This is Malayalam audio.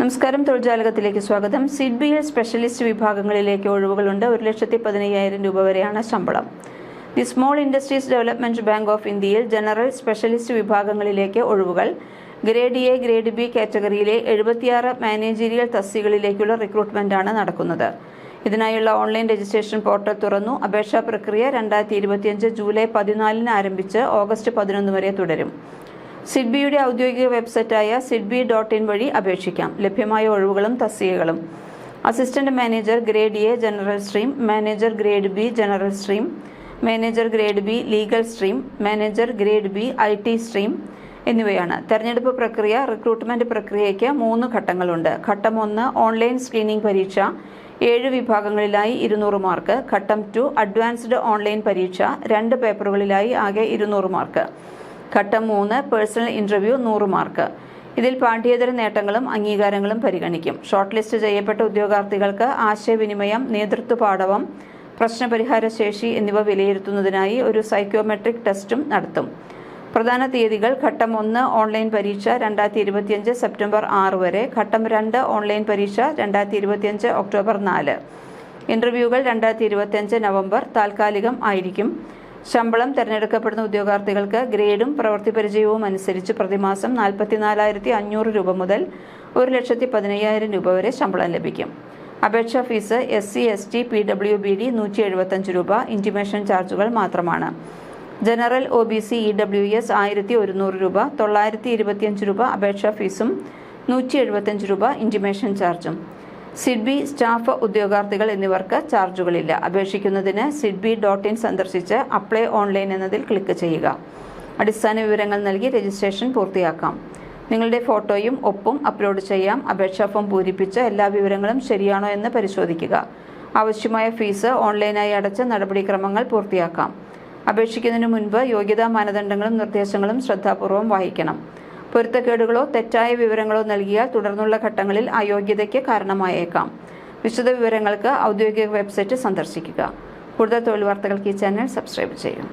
നമസ്കാരം. തൊഴിൽജാലകത്തിലേക്ക് സ്വാഗതം. സിഡ്ബിയിൽ സ്പെഷ്യലിസ്റ്റ് വിഭാഗങ്ങളിലേക്ക് ഒഴിവുകളുണ്ട്. ഒരു ലക്ഷത്തി പതിനയ്യായിരം രൂപ വരെയാണ് ശമ്പളം. The small industries development bank of ഇന്ത്യയിൽ ജനറൽ സ്പെഷ്യലിസ്റ്റ് വിഭാഗങ്ങളിലേക്ക് ഒഴിവുകൾ. ഗ്രേഡ് എ ഗ്രേഡ് ബി കാറ്റഗറിയിലെ എഴുപത്തിയാറ് മാനേജീരിയൽ തസ്തികളിലേക്കുള്ള റിക്രൂട്ട്മെന്റാണ് നടക്കുന്നത്. ഇതിനായുള്ള ഓൺലൈൻ രജിസ്ട്രേഷൻ പോർട്ടൽ തുറന്നു. അപേക്ഷാ പ്രക്രിയ രണ്ടായിരത്തി ഇരുപത്തിയഞ്ച് ജൂലൈ പതിനാലിന് ആരംഭിച്ച് ഓഗസ്റ്റ് പതിനൊന്ന് വരെ തുടരും. സിഡ്ബിയുടെ ഔദ്യോഗിക വെബ്സൈറ്റായ സിഡ്ബി ഡോട്ട് ഇൻ വഴി അപേക്ഷിക്കാം. ലഭ്യമായ ഒഴിവുകളും തസ്തികകളും. Assistant manager grade A general stream manager grade B general stream manager grade B legal stream manager grade B I T stream എന്നിവയാണ്. തെരഞ്ഞെടുപ്പ് പ്രക്രിയ റിക്രൂട്ട്മെന്റ് പ്രക്രിയയ്ക്ക് മൂന്ന് ഘട്ടങ്ങളുണ്ട്. ഘട്ടം ഒന്ന് ഓൺലൈൻ സ്ക്രീനിംഗ് പരീക്ഷ. ഏഴ് വിഭാഗങ്ങളിലായി ഇരുന്നൂറ് മാർക്ക്. ഘട്ടം ടു അഡ്വാൻസ്ഡ് ഓൺലൈൻ പരീക്ഷ. രണ്ട് പേപ്പറുകളിലായി ആകെ ഇരുന്നൂറ് മാർക്ക്. ഘട്ടം മൂന്ന് പേഴ്സണൽ ഇന്റർവ്യൂ നൂറ് മാർക്ക് ഇതിൽ പാഠ്യേതര നേട്ടങ്ങളും അംഗീകാരങ്ങളും പരിഗണിക്കും. ഷോർട്ട് ലിസ്റ്റ് ചെയ്യപ്പെട്ട ഉദ്യോഗാർത്ഥികൾക്ക് ആശയവിനിമയം നേതൃത്വ പാഠവം പ്രശ്നപരിഹാര ശേഷി എന്നിവ വിലയിരുത്തുന്നതിനായി ഒരു സൈക്കോമെട്രിക് ടെസ്റ്റും നടത്തും. പ്രധാന തീയതികൾ ഘട്ടം ഒന്ന് ഓൺലൈൻ പരീക്ഷ രണ്ടായിരത്തി ഇരുപത്തിയഞ്ച് സെപ്റ്റംബർ ആറ് വരെ ഘട്ടം രണ്ട് ഓൺലൈൻ പരീക്ഷ രണ്ടായിരത്തി ഇരുപത്തിയഞ്ച് ഒക്ടോബർ നാല്. ഇന്റർവ്യൂകൾ രണ്ടായിരത്തി ഇരുപത്തിയഞ്ച് നവംബർ താൽക്കാലികം ആയിരിക്കും. ശമ്പളം തിരഞ്ഞെടുക്കപ്പെടുന്ന ഉദ്യോഗാർത്ഥികൾക്ക് ഗ്രേഡും പ്രവൃത്തി പരിചയവും അനുസരിച്ച് പ്രതിമാസം നാൽപ്പത്തിനാലായിരത്തി അഞ്ഞൂറ് രൂപ മുതൽ ഒരു ലക്ഷത്തി പതിനയ്യായിരം രൂപ വരെ ശമ്പളം ലഭിക്കും. അപേക്ഷാ fees S C S T P W B D നൂറ്റി എഴുപത്തഞ്ച് രൂപ. ഇന്റിമേഷൻ ചാർജുകൾ മാത്രമാണ്. General O B C E W S ആയിരത്തി ഒരുന്നൂറ് രൂപ. തൊള്ളായിരത്തി ഇരുപത്തിയഞ്ച് രൂപ അപേക്ഷാ ഫീസും നൂറ്റി എഴുപത്തഞ്ച് രൂപ ഇന്റിമേഷൻ ചാർജും. സിഡ്ബി സ്റ്റാഫ് ഉദ്യോഗാർത്ഥികൾ എന്നിവർക്ക് ചാർജുകളില്ല. അപേക്ഷിക്കുന്നതിന് സിഡ്ബി ഡോട്ട് ഇൻ സന്ദർശിച്ച് അപ്ലൈ ഓൺലൈൻ എന്നതിൽ ക്ലിക്ക് ചെയ്യുക. അടിസ്ഥാന വിവരങ്ങൾ നൽകി രജിസ്ട്രേഷൻ പൂർത്തിയാക്കാം. നിങ്ങളുടെ ഫോട്ടോയും ഒപ്പും അപ്ലോഡ് ചെയ്യാം. അപേക്ഷാ ഫോം പൂരിപ്പിച്ച് എല്ലാ വിവരങ്ങളും ശരിയാണോ എന്ന് പരിശോധിക്കുക. ആവശ്യമായ ഫീസ് ഓൺലൈനായി അടച്ച നടപടിക്രമങ്ങൾ പൂർത്തിയാക്കാം. അപേക്ഷിക്കുന്നതിന് മുൻപ് യോഗ്യതാ മാനദണ്ഡങ്ങളും നിർദ്ദേശങ്ങളും ശ്രദ്ധാപൂർവം വായിക്കണം പൊരുത്തക്കേടുകളോ തെറ്റായ വിവരങ്ങളോ നൽകിയാൽ തുടർന്നുള്ള ഘട്ടങ്ങളിൽ അയോഗ്യതയ്ക്ക് കാരണമായേക്കാം. വിശദ വിവരങ്ങൾക്ക് ഔദ്യോഗിക വെബ്സൈറ്റ് സന്ദർശിക്കുക. കൂടുതൽ തൊഴിൽ വാർത്തകൾക്ക് ഈ ചാനൽ സബ്സ്ക്രൈബ് ചെയ്യും.